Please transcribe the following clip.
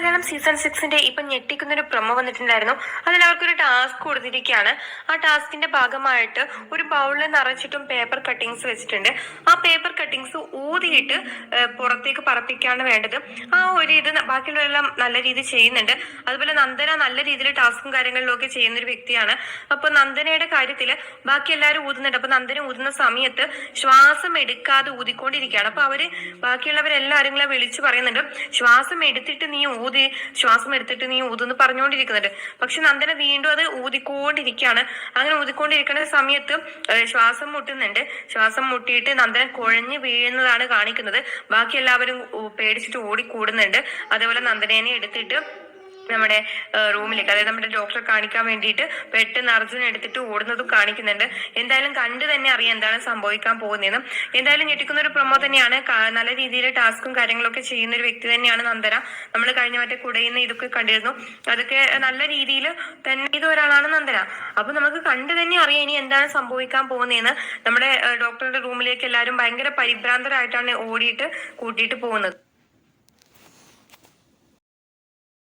Malayalam season സിക്സിന്റെ ഇപ്പൊ ഞെട്ടിക്കുന്ന ഒരു പ്രൊമോ വന്നിട്ടുണ്ടായിരുന്നു. അതിൽ അവർക്കൊരു ടാസ്ക് കൊടുത്തിരിക്കുകയാണ്. ആ ടാസ്കിന്റെ ഭാഗമായിട്ട് ഒരു ബൗളിൽ നിറച്ചിട്ടും പേപ്പർ കട്ടിങ്സ് വെച്ചിട്ടുണ്ട്. ആ പേപ്പർ കട്ടിങ്സ് ഊതിയിട്ട് പുറത്തേക്ക് പറപ്പിക്കാണ് വേണ്ടത്. ആ ഒരു ഇത് ബാക്കിയുള്ളവരെല്ലാം നല്ല രീതിയിൽ ചെയ്യുന്നുണ്ട്. അതുപോലെ നന്ദന നല്ല രീതിയിൽ ടാസ്കും കാര്യങ്ങളിലും ഒക്കെ ചെയ്യുന്ന ഒരു വ്യക്തിയാണ്. അപ്പൊ നന്ദനയുടെ കാര്യത്തിൽ ബാക്കി എല്ലാവരും ഊതുന്നുണ്ട്. അപ്പൊ നന്ദന ഊതുന്ന സമയത്ത് ശ്വാസം എടുക്കാതെ ഊതിക്കൊണ്ടിരിക്കുകയാണ്. അപ്പൊ അവർ ബാക്കിയുള്ളവരെല്ലാവരും വിളിച്ചു പറയുന്നുണ്ട്. ശ്വാസം എടുത്തിട്ട് നീ ശ്വാസം എടുത്തിട്ട് നീ ഊതെന്ന് പറഞ്ഞുകൊണ്ടിരിക്കുന്നുണ്ട്. പക്ഷെ നന്ദന വീണ്ടും അത് ഊതിക്കൊണ്ടിരിക്കുകയാണ്. അങ്ങനെ ഊതിക്കൊണ്ടിരിക്കുന്ന സമയത്ത് ശ്വാസം മുട്ടുന്നുണ്ട്. ശ്വാസം മുട്ടിയിട്ട് നന്ദന കുഴഞ്ഞു വീഴുന്നതാണ് കാണിക്കുന്നത്. ബാക്കി എല്ലാവരും പേടിച്ചിട്ട് ഓടിക്കൂടുന്നുണ്ട്. അതേപോലെ നന്ദനേനെ എടുത്തിട്ട് നമ്മുടെ റൂമിലേക്ക് അതായത് നമ്മുടെ ഡോക്ടറെ കാണിക്കാൻ വേണ്ടിയിട്ട് പെട്ടെന്ന് അർജുൻ എടുത്തിട്ട് ഓടുന്നതും കാണിക്കുന്നുണ്ട്. എന്തായാലും കണ്ടു തന്നെ അറിയാം എന്താണ് സംഭവിക്കാൻ പോകുന്നതെന്ന്. എന്തായാലും ഞെട്ടിക്കുന്ന ഒരു പ്രൊമോ തന്നെയാണ്. നല്ല രീതിയിൽ ടാസ്കും കാര്യങ്ങളൊക്കെ ചെയ്യുന്ന ഒരു വ്യക്തി തന്നെയാണ് നന്ദന. നമ്മൾ കഴിഞ്ഞ മറ്റേ കുടയുന്ന ഇതൊക്കെ കണ്ടിരുന്നു. അതൊക്കെ നല്ല രീതിയിൽ തന്നെ ചെയ്ത ഒരാളാണ് നന്ദന. അപ്പൊ നമുക്ക് കണ്ടു തന്നെ അറിയാം ഇനി എന്താണ് സംഭവിക്കാൻ പോകുന്നതെന്ന്. നമ്മുടെ ഡോക്ടറുടെ റൂമിലേക്ക് എല്ലാവരും ഭയങ്കര പരിഭ്രാന്തരായിട്ടാണ് ഓടിയിട്ട് കൂട്ടിയിട്ട് പോകുന്നത്.